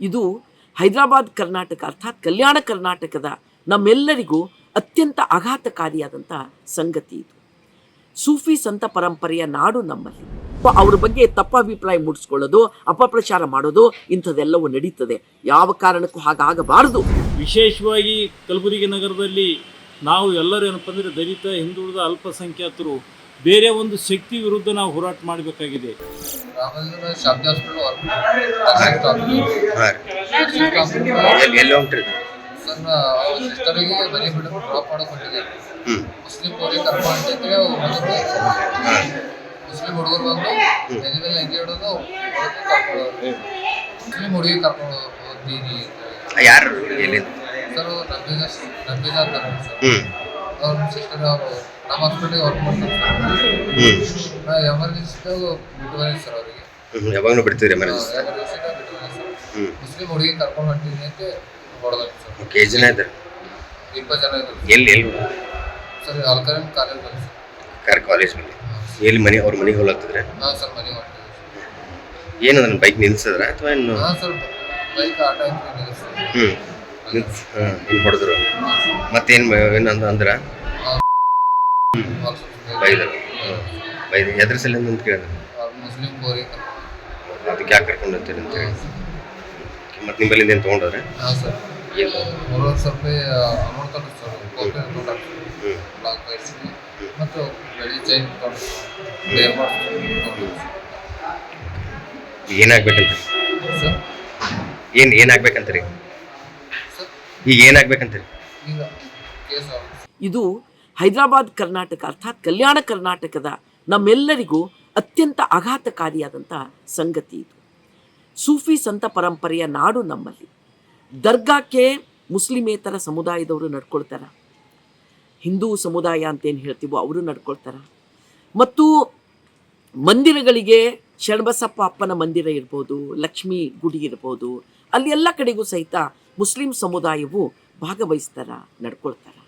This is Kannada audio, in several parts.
ಇದು ಹೈದರಾಬಾದ್ ಕರ್ನಾಟಕ ಅರ್ಥಾತ್ ಕಲ್ಯಾಣ ಕರ್ನಾಟಕದ ನಮ್ಮೆಲ್ಲರಿಗೂ ಅತ್ಯಂತ ಆಘಾತಕಾರಿಯಾದಂಥ ಸಂಗತಿ ಇದು. ಸೂಫಿ ಸಂತ ಪರಂಪರೆಯ ನಾಡು ನಮ್ಮಲ್ಲಿ. ಅವ್ರ ಬಗ್ಗೆ ತಪ್ಪ ಅಭಿಪ್ರಾಯ ಮೂಡಿಸ್ಕೊಳ್ಳೋದು, ಅಪಪ್ರಚಾರ ಮಾಡೋದು, ಇಂಥದ್ದೆಲ್ಲವೂ ನಡೀತದೆ. ಯಾವ ಕಾರಣಕ್ಕೂ ಹಾಗಾಗಬಾರದು. ವಿಶೇಷವಾಗಿ ಕಲಬುರಗಿ ನಗರದಲ್ಲಿ ನಾವು ಎಲ್ಲರೂ ಏನಪ್ಪ ಅಂದರೆ ದಲಿತ, ಹಿಂದುಳಿದ, ಅಲ್ಪಸಂಖ್ಯಾತರು ಬೇರೆ ಒಂದು ಶಕ್ತಿ ವಿರುದ್ಧ ನಾವು ಹೋರಾಟ ಮಾಡಬೇಕಾಗಿದೆ. ಸಿಸ್ಟರಿಗೆ ಬಿಡು ಡ್ರಾಪ್ ಹ್ಞೂ ಮುಸ್ಲಿಂ ಅವ್ರಿಗೆ ಹುಡುಗರು ಹಾಂ ಮುಸ್ಲಿಂ ಹುಡುಗರು ಬಂದು ಎದೆ ಮೇಲೆ ಹೆಂಗೆ ಹಿಡಿದು ಹೊರಗೆ ಕರ್ಕೊಂಡು ಮುಸ್ಲಿಂ ಹುಡುಗಿ ಕರ್ಕೊಂಡು ಹೋಗ್ತೀನಿ ಯಾರು ಸರ್ ನಂಬಿದ ನಂಬಿದ ಅಂತಾರೆ ಸರ್ ಹ್ಞೂ ಅವ್ರ ಸಿಸ್ಟರ್ ಅವರು. ನಮ್ಮ ಹಾಸ್ಪಿಟಲ್ ವರ್ಕ್ ಮಾಡ್ತಾರೆ ಹ್ಞೂ ನಾ ಎಮರ್ಜೆನ್ಸಿದಾಗ ಬಿಟ್ಟು ಬಂದಿದ್ದೆ ಸರ್ ಅವರಿಗೆ. ಹ್ಞೂ ಯಾವಾಗಲೂ ಬಿಡ್ತೀರಿ ಎಮರ್ಜೆನ್ಸಿ ಎಮರ್ಜೆನ್ಸಿದಾಗ ಬಿಟ್ಟು ಬಂದಿದ್ದೆ ಸರ್ ಹ್ಞೂ ಮುಸ್ಲಿಂ ಹುಡುಗಿ ಕರ್ಕೊಂಡು ಹೊಂಟಿದ್ದೀನಿ ಅಂತ ಹೊಡೆದ ಸರ್ ಓಕೆ ಎಷ್ಟು ಜನ ಇದ್ದಾರೆ ಇಪ್ಪತ್ತು ಜನ ಇದ್ರು. ಎಲ್ಲಿ ಎಲ್ಲಿ? ಸರ್ ಅಲ್ಕರಿಮ್ ಕಾಲೇಜ್ ಬಂದು ಸರ್ ಕಾರ್ ಕಾಲೇಜ್ ಮೇಲೆ ಎಲ್ಲಿ ಮನೆ ಅವ್ರ ಮನೆಗೆ ಹೋಗ್ತಿದ್ರೆ ಹಾಂ ಸರ್ ಮನೆ ಹೊಂಟಿದ್ದೀವಿ ಏನು ನನ್ನ ಬೈಕ್ ನಿಲ್ಸಿದ್ರ ಅಥವಾ ಇನ್ನು ಹಾಂ ಸರ್ ಬೈಕ್ ಆಟ ಆಯ್ತು ಸರ್ ಹ್ಞೂ ಹಾಂ ಇನ್ನು ಹೊಡೆದ್ರು. ಮತ್ತೇನು ಏನಂದ ಅಂದ್ರ? ಬೈದರು ಹಾಂ ಬೈದು. ಎದ್ರ ಸಲಿಂದ ಅಂತ ಕೇಳಿದ್ರು? ಮುಸ್ಲಿಂ ಕೋರಿ. ಅದಕ್ಕೆ ಯಾಕೆ ಕರ್ಕೊಂಡು ಹೋಗ್ತೀರಿ ಅಂತ ಹೇಳಿ. ಮತ್ತೆ ನಿಮ್ಮಲ್ಲಿಂದ ಏನು ತೊಗೊಂಡ್ರೆ ಹಾಂ ಸರ್. ಏನು ಮೂರುವರೆ ಸಾವಿರ ರೂಪಾಯಿ ಅಮೌಂಟ್ ಸರ್. ಕಾಪಿ ತೊಗೊಂಡು ಬ್ಲಾಕ್ ಬೈಸಿಗೆ ಮತ್ತು ಬೆಳಿ ಚೈನ್ ತೊಗೊಂಡು ಕ್ಲಿಯರ್ ಮಾಡಿ ಏನಾಗ್ಬೇಕಂತ ಸರ್? ಏನು ಏನಾಗ್ಬೇಕಂತೀರಿ? ಸರ್? ಈಗ ಏನಾಗ್ಬೇಕಂತೀರಿ? ಈಗ ಕೇಸ್ ಇದು ಹೈದರಾಬಾದ್ ಕರ್ನಾಟಕ ಅರ್ಥಾತ್ ಕಲ್ಯಾಣ ಕರ್ನಾಟಕದ ನಮ್ಮೆಲ್ಲರಿಗೂ ಅತ್ಯಂತ ಆಘಾತಕಾರಿಯಾದಂಥ ಸಂಗತಿ ಇದು. ಸೂಫಿ ಸಂತ ಪರಂಪರೆಯ ನಾಡು ನಮ್ಮಲ್ಲಿ. ದರ್ಗಾಕ್ಕೆ ಮುಸ್ಲಿಮೇತರ ಸಮುದಾಯದವರು ನಡ್ಕೊಳ್ತಾರೆ. ಹಿಂದೂ ಸಮುದಾಯ ಅಂತೇನು ಹೇಳ್ತೀವೋ ಅವರು ನಡ್ಕೊಳ್ತಾರೆ. ಮತ್ತು ಮಂದಿರಗಳಿಗೆ ಶರಣಬಸಪ್ಪ ಅಪ್ಪನ ಮಂದಿರ ಇರ್ಬೋದು, ಲಕ್ಷ್ಮೀ ಗುಡಿ ಇರ್ಬೋದು, ಅಲ್ಲಿ ಎಲ್ಲ ಕಡೆಗೂ ಸಹಿತ ಮುಸ್ಲಿಂ ಸಮುದಾಯವು ಭಾಗವಹಿಸ್ತಾರ, ನಡ್ಕೊಳ್ತಾರ.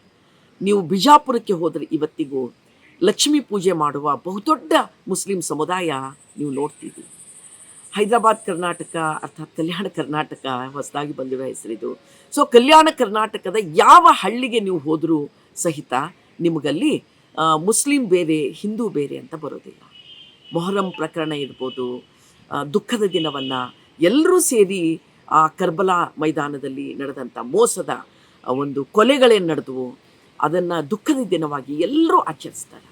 ನೀವು ಬಿಜಾಪುರಕ್ಕೆ ಹೋದರೆ ಇವತ್ತಿಗೂ ಲಕ್ಷ್ಮೀ ಪೂಜೆ ಮಾಡುವ ಬಹುದೊಡ್ಡ ಮುಸ್ಲಿಂ ಸಮುದಾಯ ನೀವು ನೋಡ್ತೀವಿ ಹೈದರಾಬಾದ್ ಕರ್ನಾಟಕ, ಅರ್ಥಾತ್ ಕಲ್ಯಾಣ ಕರ್ನಾಟಕ ಹೊಸದಾಗಿ ಬಂದಿರುವ ಹೆಸರಿದು ಸೊ ಕಲ್ಯಾಣ ಕರ್ನಾಟಕದ ಯಾವ ಹಳ್ಳಿಗೆ ನೀವು ಹೋದರೂ ಸಹಿತ ನಿಮಗಲ್ಲಿ ಮುಸ್ಲಿಂ ಬೇರೆ, ಹಿಂದೂ ಬೇರೆ ಅಂತ ಬರೋದಿಲ್ಲ. ಮೊಹರಂ ಪ್ರಕರಣ ಇರ್ಬೋದು ದುಃಖದ ದಿನವನ್ನು ಎಲ್ಲರೂ ಸೇರಿ ಆ, ಕರ್ಬಲಾ ಮೈದಾನದಲ್ಲಿ ನಡೆದಂಥ ಮೋಸದ ಒಂದು ಕೊಲೆಗಳೇನು ನಡೆದವು ಅದನ್ನು ದುಃಖದ ದಿನವಾಗಿ ಎಲ್ಲರೂ ಆಚರಿಸ್ತಾರೆ.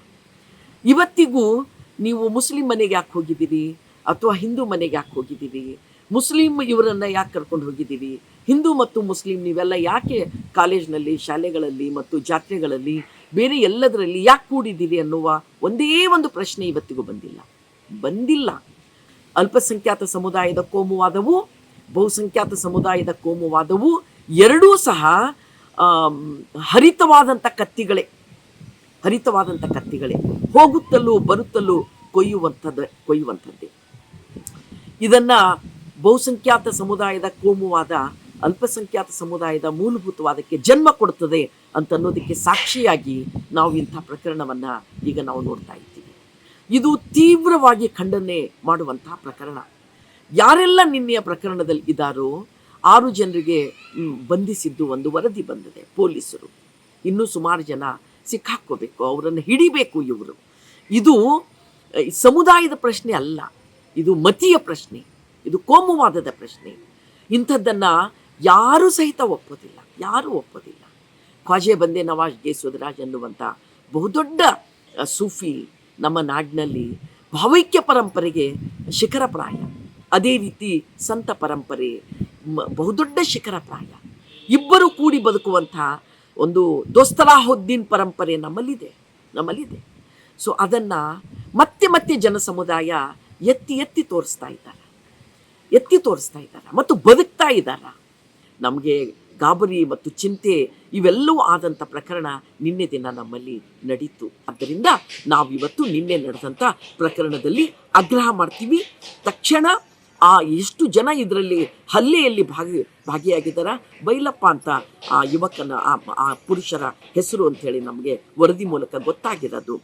ಇವತ್ತಿಗೂ ನೀವು ಮುಸ್ಲಿಂ ಮನೆಗೆ ಯಾಕೆ ಹೋಗಿದ್ದೀರಿ? ಅಥವಾ ಹಿಂದೂ ಮನೆಗೆ ಯಾಕೆ ಹೋಗಿದ್ದೀರಿ? ಮುಸ್ಲಿಂ ಇವರನ್ನು ಯಾಕೆ ಕರ್ಕೊಂಡು ಹೋಗಿದ್ದೀರಿ? ಹಿಂದೂ ಮತ್ತು ಮುಸ್ಲಿಂ ನೀವೆಲ್ಲ ಯಾಕೆ ಕಾಲೇಜ್ನಲ್ಲಿ, ಶಾಲೆಗಳಲ್ಲಿ ಮತ್ತು ಜಾತ್ರೆಗಳಲ್ಲಿ ಬೇರೆ ಎಲ್ಲದರಲ್ಲಿ ಯಾಕೆ ಕೂಡಿದ್ದೀರಿ ಅನ್ನುವ ಒಂದೇ ಒಂದು ಪ್ರಶ್ನೆ ಇವತ್ತಿಗೂ ಬಂದಿಲ್ಲ. ಬಂದಿಲ್ಲ. ಅಲ್ಪಸಂಖ್ಯಾತ ಸಮುದಾಯದ ಕೋಮುವಾದವು, ಬಹುಸಂಖ್ಯಾತ ಸಮುದಾಯದ ಕೋಮುವಾದವು ಎರಡೂ ಸಹ ಹರಿತವಾದಂಥ ಕತ್ತಿಗಳೇ ಹರಿತವಾದಂಥ ಕತ್ತಿಗಳೇ, ಹೋಗುತ್ತಲೂ ಬರುತ್ತಲೂ ಕೊಯ್ಯುವಂಥದ್ದು ಕೊಯ್ಯುವಂಥದ್ದೇ. ಇದನ್ನು ಬಹುಸಂಖ್ಯಾತ ಸಮುದಾಯದ ಕೋಮುವಾದ, ಅಲ್ಪಸಂಖ್ಯಾತ ಸಮುದಾಯದ ಮೂಲಭೂತವಾದಕ್ಕೆ ಜನ್ಮ ಕೊಡುತ್ತದೆ ಅಂತ ಅನ್ನೋದಕ್ಕೆ ಸಾಕ್ಷಿಯಾಗಿ ನಾವು ಇಂಥ ಪ್ರಕರಣವನ್ನು ಈಗ ನಾವು ನೋಡ್ತಾ ಇದ್ದೀವಿ. ಇದು ತೀವ್ರವಾಗಿ ಖಂಡನೆ ಮಾಡುವಂತಹ ಪ್ರಕರಣ. ಯಾರೆಲ್ಲ ನಿನ್ನೆಯ ಪ್ರಕರಣದಲ್ಲಿ ಇದ್ದಾರೋ ಆರು ಜನರಿಗೆ ಬಂಧಿಸಿದ್ದು ಒಂದು ವರದಿ ಬಂದಿದೆ ಪೊಲೀಸರು. ಇನ್ನೂ ಸುಮಾರು ಜನ ಸಿಕ್ಕಾಕ್ಕೋಬೇಕು, ಅವರನ್ನು ಹಿಡಿಬೇಕು ಇವರು. ಇದು ಸಮುದಾಯದ ಪ್ರಶ್ನೆ ಅಲ್ಲ, ಇದು ಮತೀಯ ಪ್ರಶ್ನೆ, ಇದು ಕೋಮುವಾದದ ಪ್ರಶ್ನೆ. ಇಂಥದ್ದನ್ನು ಯಾರೂ ಸಹಿತ ಒಪ್ಪೋದಿಲ್ಲ, ಯಾರೂ ಒಪ್ಪೋದಿಲ್ಲ. ಖ್ವಾಜೆ ಬಂದೆ ನವಾಜ್ಗೆ ಸುಧರಾಜ್ ಅನ್ನುವಂಥ ಬಹುದೊಡ್ಡ ಸೂಫಿ ನಮ್ಮ ನಾಡಿನಲ್ಲಿ ಭಾವೈಕ್ಯ ಪರಂಪರೆಗೆ ಶಿಖರಪ್ರಾಯ ಅದೇ ರೀತಿ ಸಂತ ಪರಂಪರೆ ಬಹುದೊಡ್ಡ ಶಿಖರಪ್ರಾಯ ಇಬ್ಬರು ಕೂಡಿ ಬದುಕುವಂಥ ಒಂದು ದೋಸ್ತಲಾಹುದ್ದೀನ್ ಪರಂಪರೆ ನಮ್ಮಲ್ಲಿದೆ ನಮ್ಮಲ್ಲಿದೆ. ಸೊ ಅದನ್ನು ಮತ್ತೆ ಮತ್ತೆ ಜನ ಸಮುದಾಯ ಎತ್ತಿ ಎತ್ತಿ ತೋರಿಸ್ತಾ ಇದ್ದಾರೆ. ಎತ್ತಿ ತೋರಿಸ್ತಾ ಇದ್ದಾರೆ ಮತ್ತು ಬದುಕ್ತಾ ಇದ್ದಾರೆ. ನಮಗೆ ಗಾಬರಿ ಮತ್ತು ಚಿಂತೆ ಇವೆಲ್ಲವೂ ಆದಂಥ ಪ್ರಕರಣ ನಿನ್ನೆ ದಿನ ನಮ್ಮಲ್ಲಿ ನಡೀತು. ಆದ್ದರಿಂದ ನಾವು ಇವತ್ತು ನಿನ್ನೆ ನಡೆದಂಥ ಪ್ರಕರಣದಲ್ಲಿ ಆಗ್ರಹ ಮಾಡ್ತೀವಿ. ತಕ್ಷಣ ಆ ಎಷ್ಟು ಜನ ಇದರಲ್ಲಿ ಹಲ್ಲೆಯಲ್ಲಿ ಭಾಗಿ, ಭಾಗಿಯಾಗಿದ್ದಾರ? ಬೈಲಪ್ಪ ಅಂತ ಆ ಯುವಕನ, ಆ ಪುರುಷರ ಹೆಸರು ಅಂಥೇಳಿ ನಮಗೆ ವರದಿ ಮೂಲಕ ಗೊತ್ತಾಗಿರೋದು.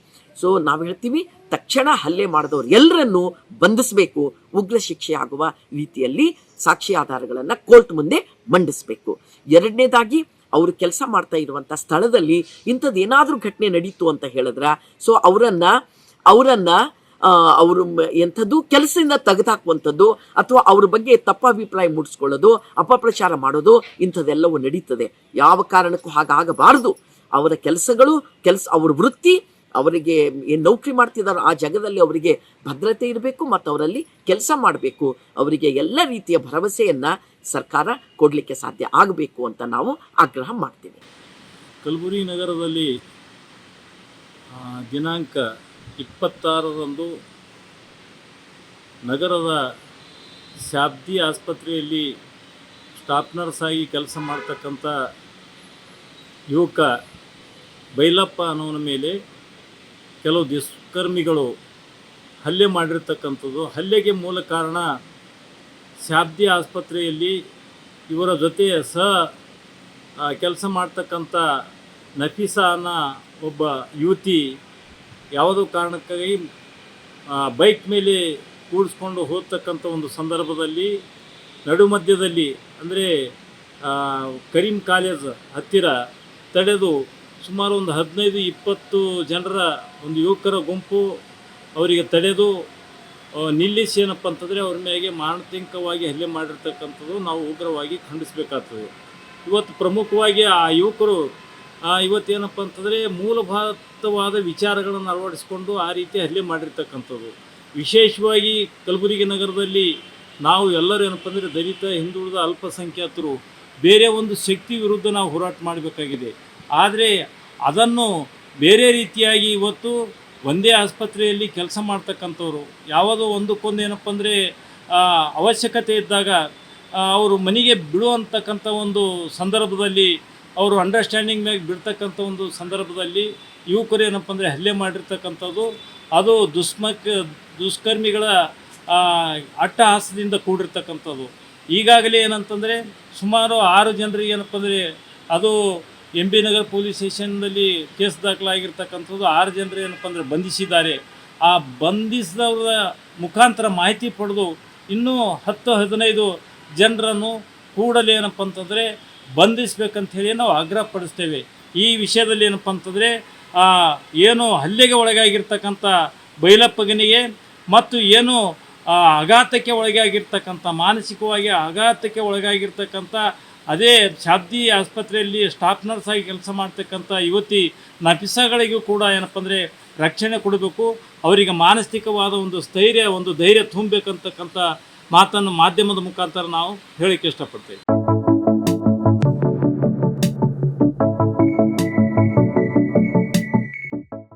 ಸೊ ನಾವು ಹೇಳ್ತೀವಿ, ತಕ್ಷಣ ಹಲ್ಲೆ ಮಾಡಿದವರು ಎಲ್ಲರನ್ನೂ ಬಂಧಿಸಬೇಕು. ಉಗ್ರ ಶಿಕ್ಷೆ ಆಗುವ ರೀತಿಯಲ್ಲಿ ಸಾಕ್ಷಿ ಆಧಾರಗಳನ್ನು ಕೋರ್ಟ್ ಮುಂದೆ ಮಂಡಿಸಬೇಕು. ಎರಡನೇದಾಗಿ, ಅವರು ಕೆಲಸ ಮಾಡ್ತಾ ಇರುವಂಥ ಸ್ಥಳದಲ್ಲಿ ಇಂಥದ್ದು ಏನಾದರೂ ಘಟನೆ ನಡೀತು ಅಂತ ಹೇಳಿದ್ರೆ? ಸೊ ಅವರನ್ನು, ಅವರನ್ನ ಅವರು ಎಂಥದ್ದು ಕೆಲಸದಿಂದ ತೆಗೆದಾಕುವಂಥದ್ದು ಅಥವಾ ಅವ್ರ ಬಗ್ಗೆ ತಪ್ಪ ಅಭಿಪ್ರಾಯ ಮೂಡಿಸ್ಕೊಳ್ಳೋದು, ಅಪಪ್ರಚಾರ ಮಾಡೋದು, ಇಂಥದ್ದೆಲ್ಲವೂ ನಡೀತದೆ. ಯಾವ ಕಾರಣಕ್ಕೂ ಹಾಗಾಗಬಾರದು. ಅವರ ಕೆಲಸಗಳು, ಕೆಲಸ, ಅವ್ರ ವೃತ್ತಿ, ಅವರಿಗೆ ಏನು ನೌಕರಿ ಮಾಡ್ತಿದ್ದಾರೋ ಆ ಜಾಗದಲ್ಲಿ ಅವರಿಗೆ ಭದ್ರತೆ ಇರಬೇಕು ಮತ್ತು ಅವರಲ್ಲಿ ಕೆಲಸ ಮಾಡಬೇಕು. ಅವರಿಗೆ ಎಲ್ಲ ರೀತಿಯ ಭರವಸೆಯನ್ನು ಸರ್ಕಾರ ಕೊಡಲಿಕ್ಕೆ ಸಾಧ್ಯ ಆಗಬೇಕು ಅಂತ ನಾವು ಆಗ್ರಹ ಮಾಡ್ತೀವಿ. ಕಲಬುರಗಿ ನಗರದಲ್ಲಿ ದಿನಾಂಕ ಇಪ್ಪತ್ತಾರರಂದು ನಗರದ ಶಾಬ್ದಿ ಆಸ್ಪತ್ರೆಯಲ್ಲಿ ಸ್ಟಾಫ್ ನರ್ಸ್ ಆಗಿ ಕೆಲಸ ಮಾಡ್ತಕ್ಕಂಥ ಯುವಕ ಬೈಲಪ್ಪ ಅನ್ನೋನ ಮೇಲೆ ಕೆಲವು ದುಷ್ಕರ್ಮಿಗಳು ಹಲ್ಲೆ ಮಾಡಿರ್ತಕ್ಕಂಥದ್ದು. ಹಲ್ಲೆಗೆ ಮೂಲ ಕಾರಣ ಶಾಬ್ದಿ ಆಸ್ಪತ್ರೆಯಲ್ಲಿ ಇವರ ಜೊತೆ ಸಹ ಕೆಲಸ ಮಾಡ್ತಕ್ಕಂಥ ನಫೀಸಾನ ಒಬ್ಬ ಯುವತಿ ಯಾವುದೋ ಕಾರಣಕ್ಕಾಗಿ ಬೈಕ್ ಮೇಲೆ ಕೂಡಿಸ್ಕೊಂಡು ಹೋಗ್ತಕ್ಕಂಥ ಒಂದು ಸಂದರ್ಭದಲ್ಲಿ, ನಡುಮಧ್ಯದಲ್ಲಿ, ಅಂದರೆ ಕರೀಂ ಕಾಲೇಜ್ ಹತ್ತಿರ ತಡೆದು ಸುಮಾರು ಒಂದು ಹದಿನೈದು, ಇಪ್ಪತ್ತು ಜನರ ಒಂದು ಯುವಕರ ಗುಂಪು ಅವರಿಗೆ ತಡೆದು ನಿಲ್ಲಿಸಿ ಏನಪ್ಪ ಅಂತಂದರೆ, ಅವ್ರ ಮೇಲೆ ಮಾನಸಿಕವಾಗಿ ಹಲ್ಲೆ ಮಾಡಿರ್ತಕ್ಕಂಥದ್ದು ನಾವು ಉಗ್ರವಾಗಿ ಖಂಡಿಸಬೇಕಾಗ್ತದೆ. ಇವತ್ತು ಪ್ರಮುಖವಾಗಿ ಆ ಯುವಕರು ಇವತ್ತೇನಪ್ಪ ಅಂತಂದರೆ ಮೂಲಭೂತವಾದ ವಿಚಾರಗಳನ್ನು ಅಳವಡಿಸಿಕೊಂಡು ಆ ರೀತಿ ಹಲ್ಲೆ ಮಾಡಿರ್ತಕ್ಕಂಥದ್ದು. ವಿಶೇಷವಾಗಿ ಕಲಬುರಗಿ ನಗರದಲ್ಲಿ ನಾವು ಎಲ್ಲರೂ ಏನಪ್ಪ ಅಂದರೆ ದಲಿತ, ಹಿಂದುಳಿದ, ಅಲ್ಪಸಂಖ್ಯಾತರು ಬೇರೆ ಒಂದು ಶಕ್ತಿ ವಿರುದ್ಧ ನಾವು ಹೋರಾಟ ಮಾಡಬೇಕಾಗಿದೆ. ಆದರೆ ಅದನ್ನು ಬೇರೆ ರೀತಿಯಾಗಿ ಇವತ್ತು ಒಂದೇ ಆಸ್ಪತ್ರೆಯಲ್ಲಿ ಕೆಲಸ ಮಾಡ್ತಕ್ಕಂಥವ್ರು, ಯಾವುದೋ ಒಂದಕ್ಕೊಂದು ಏನಪ್ಪ ಅಂದರೆ ಅವಶ್ಯಕತೆ ಇದ್ದಾಗ ಅವರು ಮನೆಗೆ ಬಿಡುವಂತಕ್ಕಂಥ ಒಂದು ಸಂದರ್ಭದಲ್ಲಿ ಅವರು ಅಂಡರ್ಸ್ಟ್ಯಾಂಡಿಂಗ್ ಮ್ಯಾಗೆ ಬಿಡ್ತಕ್ಕಂಥ ಒಂದು ಸಂದರ್ಭದಲ್ಲಿ ಯುವಕರು ಏನಪ್ಪ ಅಂದರೆ ಹಲ್ಲೆ ಮಾಡಿರ್ತಕ್ಕಂಥದ್ದು, ಅದು ದುಷ್ಮಕ್, ದುಷ್ಕರ್ಮಿಗಳ ಅಟ್ಟಹಾಸದಿಂದ ಕೂಡಿರ್ತಕ್ಕಂಥದ್ದು. ಈಗಾಗಲೇ ಏನಂತಂದರೆ ಸುಮಾರು ಆರು ಜನರಿಗೆ ಏನಪ್ಪ ಅಂದರೆ ಅದು ಎಂ ಬಿ ನಗರ್ ಪೊಲೀಸ್ ಸ್ಟೇಷನ್ನಲ್ಲಿ ಕೇಸ್ ದಾಖಲಾಗಿರ್ತಕ್ಕಂಥದ್ದು ಆರು ಜನರು ಏನಪ್ಪ ಅಂದರೆ ಬಂಧಿಸಿದ್ದಾರೆ. ಆ ಬಂಧಿಸಿದವರ ಮುಖಾಂತರ ಮಾಹಿತಿ ಪಡೆದು ಇನ್ನೂ ಹತ್ತು ಹದಿನೈದು ಜನರನ್ನು ಕೂಡಲೇ ಏನಪ್ಪ ಅಂತಂದರೆ ಬಂಧಿಸ್ಬೇಕಂತ ಹೇಳಿ ನಾವು ಆಗ್ರಹ ಪಡಿಸ್ತೇವೆ. ಈ ವಿಷಯದಲ್ಲಿ ಏನಪ್ಪ ಅಂತಂದರೆ ಏನು ಹಲ್ಲೆಗೆ ಒಳಗಾಗಿರ್ತಕ್ಕಂಥ ಬೈಲಪ್ಪಗನಿಗೆ ಮತ್ತು ಏನು ಆಘಾತಕ್ಕೆ ಒಳಗಾಗಿರ್ತಕ್ಕಂಥ, ಮಾನಸಿಕವಾಗಿ ಆಘಾತಕ್ಕೆ ಒಳಗಾಗಿರ್ತಕ್ಕಂಥ, ಅದೇ ಶಾಬ್ದಿ ಆಸ್ಪತ್ರೆಯಲ್ಲಿ ಸ್ಟಾಫ್ ನರ್ಸ್ ಆಗಿ ಕೆಲಸ ಮಾಡ್ತಕ್ಕಂಥ ಯುವತಿ ನಫಿಸಾಗಳಿಗೂ ಕೂಡ ಏನಪ್ಪ ಅಂದರೆ ರಕ್ಷಣೆ ಕೊಡಬೇಕು. ಅವರಿಗೆ ಮಾನಸಿಕವಾದ ಒಂದು ಸ್ಥೈರ್ಯ, ಒಂದು ಧೈರ್ಯ ತುಂಬಬೇಕಂತಕ್ಕಂಥ ಮಾತನ್ನು ಮಾಧ್ಯಮದ ಮುಖಾಂತರ ನಾವು ಹೇಳಕ್ಕೆ ಇಷ್ಟಪಡ್ತೇವೆ.